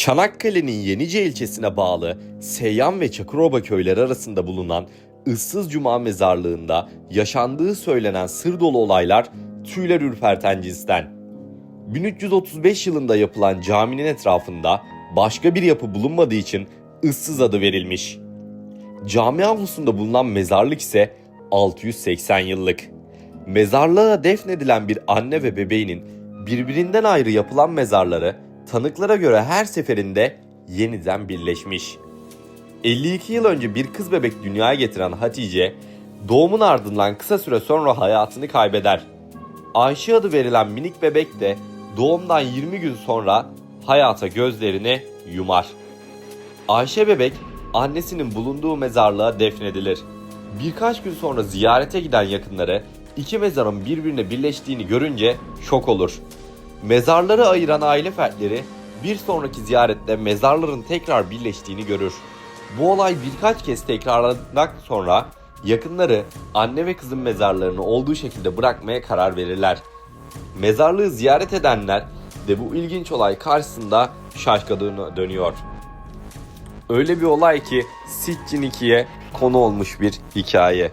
Çanakkale'nin Yenice ilçesine bağlı Seyyan ve Çakıroba köyleri arasında bulunan Issız Cuma mezarlığında yaşandığı söylenen sır dolu olaylar tüyler ürperten cinsten. 1335 yılında yapılan caminin etrafında başka bir yapı bulunmadığı için ıssız adı verilmiş. Cami avlusunda bulunan mezarlık ise 680 yıllık. Mezarlığa defnedilen bir anne ve bebeğinin birbirinden ayrı yapılan mezarları tanıklara göre her seferinde yeniden birleşmiş. 52 yıl önce bir kız bebek dünyaya getiren Hatice, doğumun ardından kısa süre sonra hayatını kaybeder. Ayşe adı verilen minik bebek de doğumdan 20 gün sonra hayata gözlerini yumar. Ayşe bebek annesinin bulunduğu mezarlığa defnedilir. Birkaç gün sonra ziyarete giden yakınları iki mezarın birbirine birleştiğini görünce şok olur. Mezarları ayıran aile fertleri bir sonraki ziyarette mezarların tekrar birleştiğini görür. Bu olay birkaç kez tekrarlandıktan sonra yakınları anne ve kızın mezarlarını olduğu şekilde bırakmaya karar verirler. Mezarlığı ziyaret edenler de bu ilginç olay karşısında şaşkınlığına dönüyor. Öyle bir olay ki Sitchin 2'ye konu olmuş bir hikaye.